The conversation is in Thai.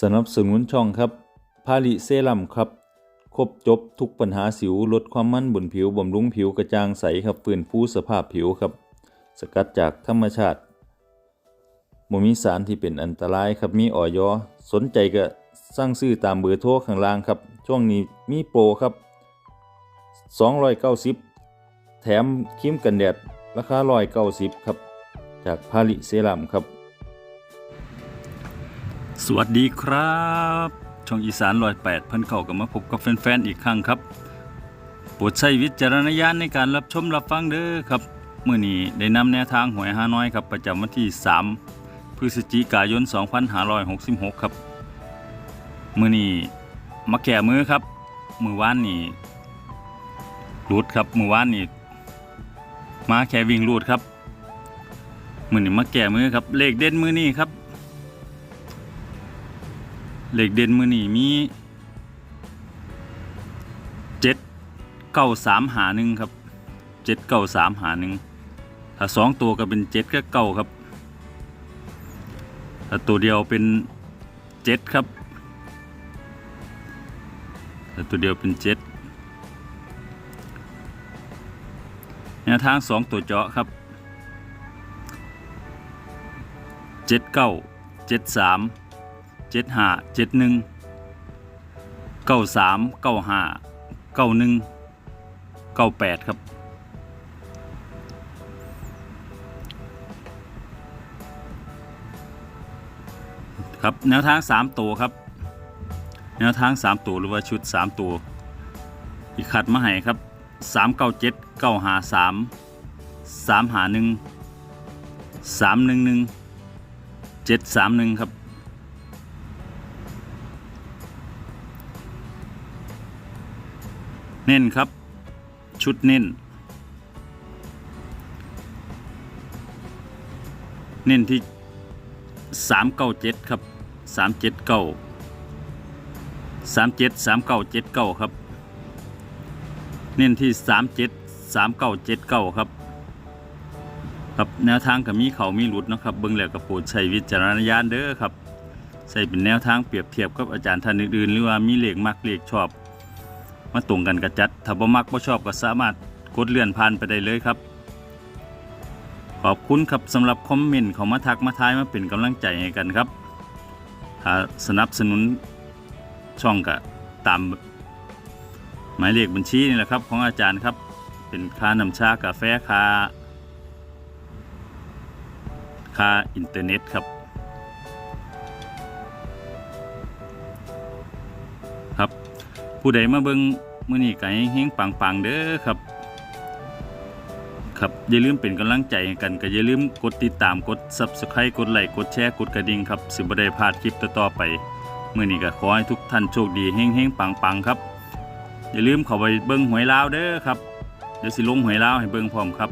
สนับสนุนช่องครับพาลิเซรั่มครับ ครบจบทุกปัญหาสิวลดความมันบนผิวบำรุงผิวกระจ่างใสครับฟื้นฟูสภาพผิวครับ สกัดจากธรรมชาติบ่มีสารที่เป็นอันตรายครับมีออยอสนใจก็สั่งซื้อตามเบอร์โทรข้างล่างครับ ช่วงนี้มีโปรครับ 290 แถมครีมกันแดด ราคา190 ครับ จากพาลิเซรั่มครับ สวัสดีครับ ช่องอีสานลอยแปดเพิ่นเข้ากับมาพบกับแฟนๆอีกครั้งครับโปรดใช้วิจารณญาณในการรับชมรับฟังเด้อครับเมื้อนี้ได้นำแนวทางหวยฮาน้อยครับ ประจำวันที่ 3 พฤศจิกายน 2566 ครับเมื้อนี้มาแก่มือครับมือวานนี่รูดครับมือวานนี่มาแค่วิ่งรูดครับมื้อนี้มาแก่มือครับเลขเด่นมือนี้ครับ เหล็กเด่นมือนี่มีเจ็ดเก้าสามหาหนึ่งครับเจ็ดเก้าสามหาหนึ่งถ้าสองตัวก็เป็นเจ็ดก็เก้าครับถ้าตัวเดียวเป็นเจ็ดครับถ้าตัวเดียวเป็นเจ็ดแนวทางสองตัวเจาะครับเจ็ดเก้าเจ็ดสาม เจ็ดห้าเจ็ดหนึ่งเก้าสามเก้าห้าเก้าหนึ่งเก้าแปดครับ ครับแนวทางสามตัวครับ แนวทางสามตัวหรือว่าชุดสามตัวอีกขัดมาให้ครับสามเก้าเจ็ดเก้าหาสามสามหาหนึ่งสามหนึ่งหนึ่งเจ็ดสามหนึ่งครับ เน้นครับ ชุดเน้น เน้นที่สามเก้าเจ็ดครับสามเจ็ดเก้าสามเจ็ดสามเก้าเจ็ดเก้าครับ เน้นที่สามเจ็ดสามเก้าเจ็ดเก้าครับครับแนวทางกับมีเขามีหลุดนะครับเบิ่งแล้วกับโปรดใช้วิจารณญาณเด้อครับใส่เป็นแนวทางเปรียบเทียบกับอาจารย์ท่านอื่นๆหรือว่ามีเลขมักเลขชอบ มาตรงกันกระจัดถ้าบ่มักบ่ชอบก็สามารถกดเลื่อนผ่านไปได้เลยครับ ขอบคุณครับสำหรับคอมเมนต์เขามาทักมาทายมาเป็นกำลังใจให้กันครับถ้าสนับสนุนช่องก็ตามหมายเลขบัญชีนี่แหละครับของอาจารย์ครับ เป็นค่าน้ำชากาแฟค่าค่าอินเทอร์เน็ตครับ ครับ ผู้ใดมาเบิ่งมื้อนี้ก็ให้เฮงปังๆเด้อครับ ครับอย่าลืมเป็นกำลังใจกันก็อย่าลืมกดติดตามกด Subscribe กดไลค์กดแชร์กดกระดิ่งครับสิบ่ได้พลาดคลิปต่อๆไปมื้อนี้ก็ขอให้ทุกท่านโชคดีเฮงๆปังๆครับ อย่าลืมเข้าไปเบิ่งหวยลาวเด้อครับเดี๋ยวสิลงหวยลาวให้เบิ่งพร้อมครับ